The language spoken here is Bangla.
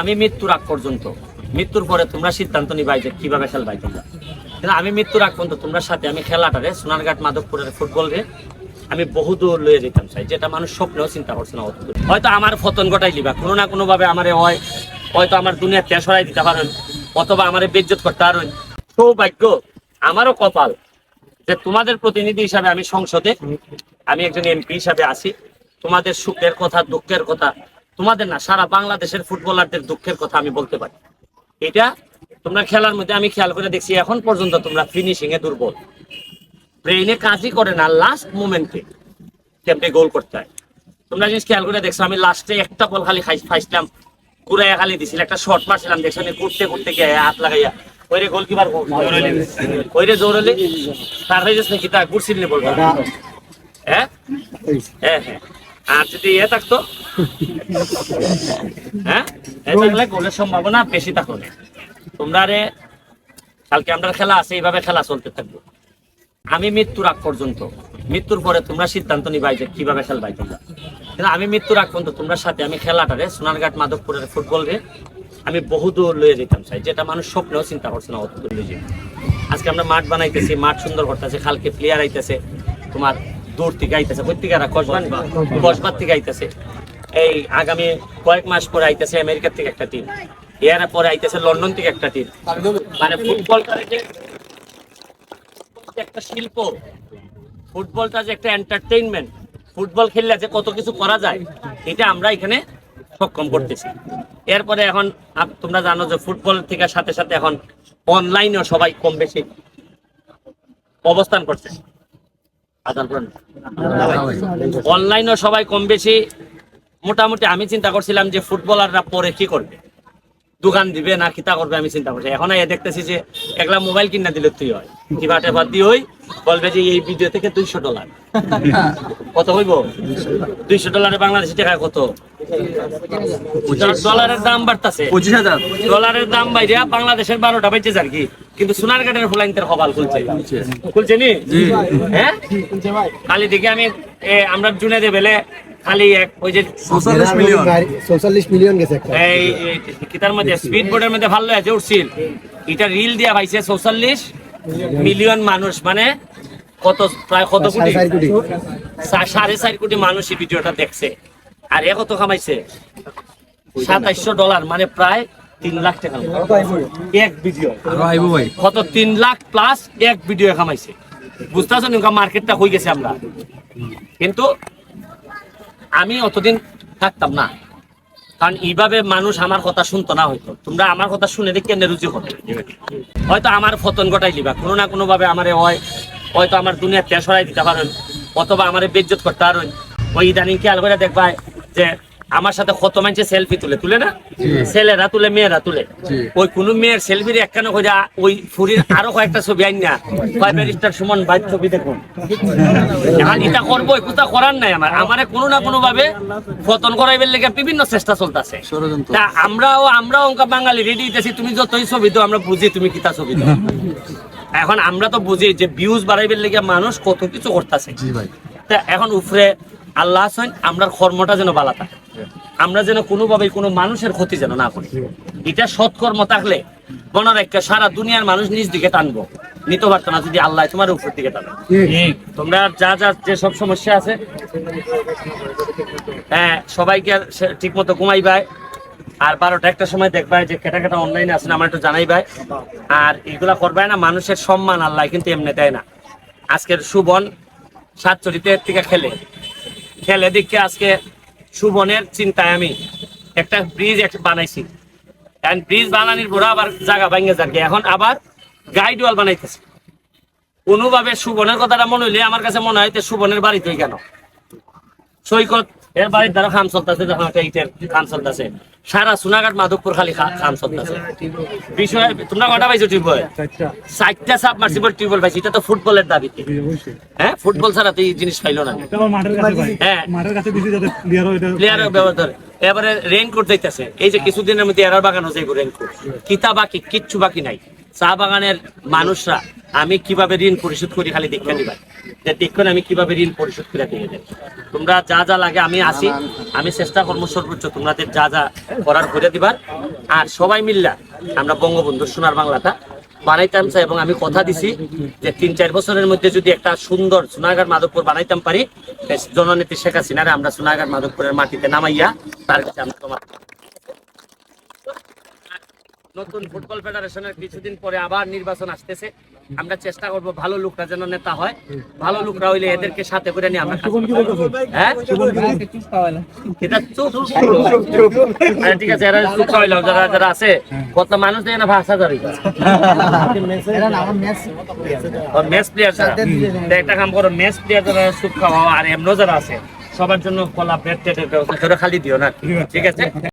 আমি মৃত্যুর আগ পর্যন্ত, মৃত্যুর পরে তোমরা সিদ্ধান্ত নিবাই যে কীভাবে খেলবাই তোমরা। কিন্তু আমি মৃত্যুর আগ পর্যন্ত তোমরা সাথে আমি খেলাটারে সোনারঘাট মাধবপুরের ফুটবল রে, আমি বহুদূর লয়ে যেতাম, চাই। যেটা মানুষ স্বপ্নেও চিন্তা করছে না। হয়তো আমার ফতন ঘটাই দিবা কোনো না কোনো ভাবে আমারে হয়, হয়তো আমার দুনিয়া ত্যাগ সরাই দিতে পারেন, অথবা আমার বেজ্জত করতে পারেন। সৌভাগ্য আমারও কপাল যে তোমাদের প্রতিনিধি হিসাবে আমি সংসদে, আমি একজন এমপি হিসাবে আছি। তোমাদের সুখের কথা, দুঃখের কথা তোমাদের না সারা বাংলাদেশের ফুটবলারদের দুঃখের কথা আমি বলতে পারি। এটা তোমরা খেলার মধ্যে আমি খেয়াল করে দেখছি এখন পর্যন্ত তোমরা ফিনিশিং এ দুর্বল। ব্রেইনে কাজই করে না লাস্ট মোমেন্টে কেমনে গোল করতে হয়। তোমরা জিনিস খেয়াল করে দেখছ আমি লাস্টে একটা বল খালি খাই খাইছিলাম ঘুরাইয়া খালি দিছিল একটা শর্ট মারছিলাম দেখছ আমি ঘুরতে ঘুরতে গিয়ে হাত লাগাইয়া ওইরে গোলকিপার ওইরে জোরলে তার হয়ে যাচ্ছে নাকি? তা ঘুরছিল বলব হ্যাঁ? হ্যাঁ হ্যাঁ। আর যদি থাকতো? হ্যাঁ? এ থাকলে গোলের সম্ভাবনা বেশি থাকো না তোমরা রে কালকে আমরা খেলা আছে এইভাবে খেলা চলতে থাকব। আমি মৃত্যুর আগ পর্যন্ত মৃত্যুর পরে তোমরা সিদ্ধান্ত নিবাই যে কীভাবে খেলবাই তোমরা। কিন্তু আমি মৃত্যুর আগ পর্যন্ত তোমরা সাথে আমি খেলাটারে সোনারঘাট মাধবপুরের ফুটবল রে আমি বহুদূর লয়ে যেতাম চাই যেটা মানুষ স্বপ্নেও চিন্তা করছে না অতদূর লয়ে যেতে আজকে আমরা মাঠ বানাইতেছি মাঠ সুন্দর করতেছে কালকে প্লেয়ার আইতেছে তোমার দূর থেকে আইতেছে এরা কসবান কসবার থেকে আইতেছে। এই আগামী কয়েক মাস পরে আইতেছে আমেরিকার থেকে একটা টিম এর পরে আইতেছে লন্ডন থেকে একটা টিম মানে ফুটবলটা যে একটা শিল্প। ফুটবলটা যে একটা এন্টারটেইনমেন্ট ফুটবল খেললে যে কত কিছু করা যায়, এটা আমরা এখানে সক্ষম করতেছি। এরপরে এখন তোমরা জানো যে ফুটবল থেকে সাথে সাথে এখন অনলাইনেও সবাই কম বেশি অবস্থান করছে। অনলাইনেও সবাই কম বেশি মোটামুটি আমি চিন্তা করছিলাম যে ফুটবলাররা পরে কি করবে? দোকান দিবে না কিতা করবে আমি চিন্তা করছি। এখন এ দেখতেছি যে একলা মোবাইল কিনা দিলে তুই হয়। কিবা টেপা দিয়ে হই বলবে যে এই ভিডিও থেকে দুইশো ডলার কত হইব? দুইশো ডলারে বাংলাদেশি টাকা কত? ডলারের দাম বাড়তাছে। পঁচিশ হাজার। ডলারের দাম বাইরে বাংলাদেশের বারোটা আর কি? কিন্তু সোনার কাঠের ফলাইন্তের হবাল খুলছে। খুলছে নি? হ্যাঁ? খালি দেখে আমি আমরা জুনে দে বেলে খালি এক ওই যে চৌচল্লিশ মিলিয়ন। মিলিয়ন গেছে এই এই কিতার মধ্যে স্পিড বোর্ডের মধ্যে ভালো আছে উঠছিল এটা রিল দিয়া পাইছে চৌচল্লিশ মিলিয়ন মানুষ মানে কত প্রায় কত কোটি? সাড়ে চার কোটি। সাড়ে চার কোটি মানুষ এই ভিডিওটা দেখছে। আর এ কত কামাইছে? সাতাইশশো ডলার মানে প্রায় তিন লাখ টাকা। এক ভিডিও। কত? তিন লাখ প্লাস এক ভিডিও কামাইছে। বুঝতেছো নৌকা মার্কেটটা হয়ে গেছে আমরা। কিন্তু আমি অতদিন থাকতাম না। কারণ এইভাবে মানুষ আমার কথা শুনতো না হয়তো। তোমরা আমার কথা শুনে দেখে কেন রুচি হবে হয়তো আমার ফতন ঘটাই দিবা। কোনো না কোনো ভাবে আমারে হয় হয়তো আমার দুনিয়া ত্যাগ সরাই দিতে পারেন। অথবা আমার বেজ্জত করতে পারেন। ওই ইদানিং খেয়াল করে দেখবা যে আমার সাথে কত মানুষে সেলফি তুলে তুলে না? ছেলেরা তুলে মেয়েরা তুলে। ওই কোনো মেয়ের সেলফির একখানে কইরা ওই ফুরির আরও কয়েকটা ছবি আইন না কয় ব্যারিস্টার সুমন ভাই ছবি দেখুন। এখন এটা করব কোথা করার নাই আমার। আমারে কোনো না কোনো ভাবে পতন করাইবার লেগে বিভিন্ন চেষ্টা চলতেছে। তা আমরাও আমরাও অঙ্কা বাঙালি রেডি দিতেছি তুমি যতই ছবি দাও আমরা বুঝি তুমি কিতা ছবি দাও। এখন আমরা তো বুঝি যে ভিউজ বাড়াইবার লেগে মানুষ কত কিছু করতেছে। তা এখন উপরে আল্লাহ আছেন আমরা কর্মটা যেন বালা থাকে আমরা যেন কোনোভাবে কোনো মানুষের ক্ষতি যেন না করি। এটা সৎকর্ম থাকলে মনে রাখতে সারা দুনিয়ার মানুষ নিজ দিকে টানবো। নিতে পারতো না যদি আল্লাহ তোমার উপর দিকে টানো। তোমরা যা যা যে সব সমস্যা আছে হ্যাঁ সবাইকে ঠিক মতো ঘুমাইবাই আর বারোটা একটা সময় দেখবাই যে কেটা কেটা অনলাইনে আছে আমার একটু জানাইবাই আর এগুলা করবাই না মানুষের সম্মান আল্লাহ কিন্তু এমনি দেয় না। আজকের সুবন সাতচরিতের থেকে খেলে। খেলে দিকে আজকে সুবনের চিন্তায় আমি একটা ব্রিজ একটা বানাইছি। ব্রিজ বানানির পরে আবার জায়গা ভাঙে যাকে। এখন আবার গাইড ওয়াল বানাইতেছে। কোনোভাবে সুবনের কথাটা মনে হইলে আমার কাছে মনে হয় সুবনের বাড়িতেই কেন? সৈকত এর বাড়ির দ্বারা খাম চলতেছে যখন একটা ইটের খাম চলতেছে। সারা সোনাঘাট মাধবপুর খালি খাম চলতেছে। বিষয় তোমরা কটা পাইছো টিউবওয়েল? চারটা। সাব মার্সিবল টিউবওয়েল পাইছি এটা তো ফুটবলের দাবিতে হ্যাঁ ফুটবল ছাড়া তো এই জিনিস পাইলো না। ভাই হ্যাঁ। প্লেয়ার ব্যবহার এবারে রেইনকোট দিতেছে এই যে কিছুদিনের মধ্যে এরার বাগান হচ্ছে রেইনকোট কিতা বাকি কিচ্ছু বাকি নাই। চা বাগানের মানুষরা আমি কীভাবে ঋণ পরিশোধ করি খালি দীক্ষা দিবা? যে দেখুন আমি কীভাবে ঋণ পরিশোধ করে দিয়ে দেব? তোমরা যা যা লাগে আমি আসি। আমি চেষ্টা করব সর্বোচ্চ তোমাদের যা যা করার করে দিবার। আর সবাই মিল্লা আমরা বঙ্গবন্ধু সোনার বাংলাটা বানাইতাম চাই এবং আমি কথা দিছি যে তিন চার বছরের মধ্যে যদি একটা সুন্দর সোনাগার মাধবপুর বানাইতাম পারি জননেত্রী শেখ হাসিনারে আমরা সোনাগার মাধবপুরের মাটিতে নামাইয়া তার কাছে আমরা তোমার নতুন ফুটবল ফেডারেশনের কিছুদিন পরে আবার নির্বাচন আসতেছে। আমরা চেষ্টা করব ভালো লোকরা যেন নেতা হয় ভালো লোকরা হইলে এদেরকে সাথে করে নিয়ে আমরা হ্যাঁ? এটা চুপ ঠিক আছে এরা চুপ খাওয়াইলাম যারা যারা আছে কত মানুষ দেয় না ভাষা ধরে ম্যাচ প্লেয়ার যারা। একটা কাম করো ম্যাচ প্লেয়ার যারা চুপ খাওয়া আর এমন যারা আছে সবার জন্য কলা প্লেট টেটের ব্যবস্থা করে খালি দিও না। ঠিক আছে?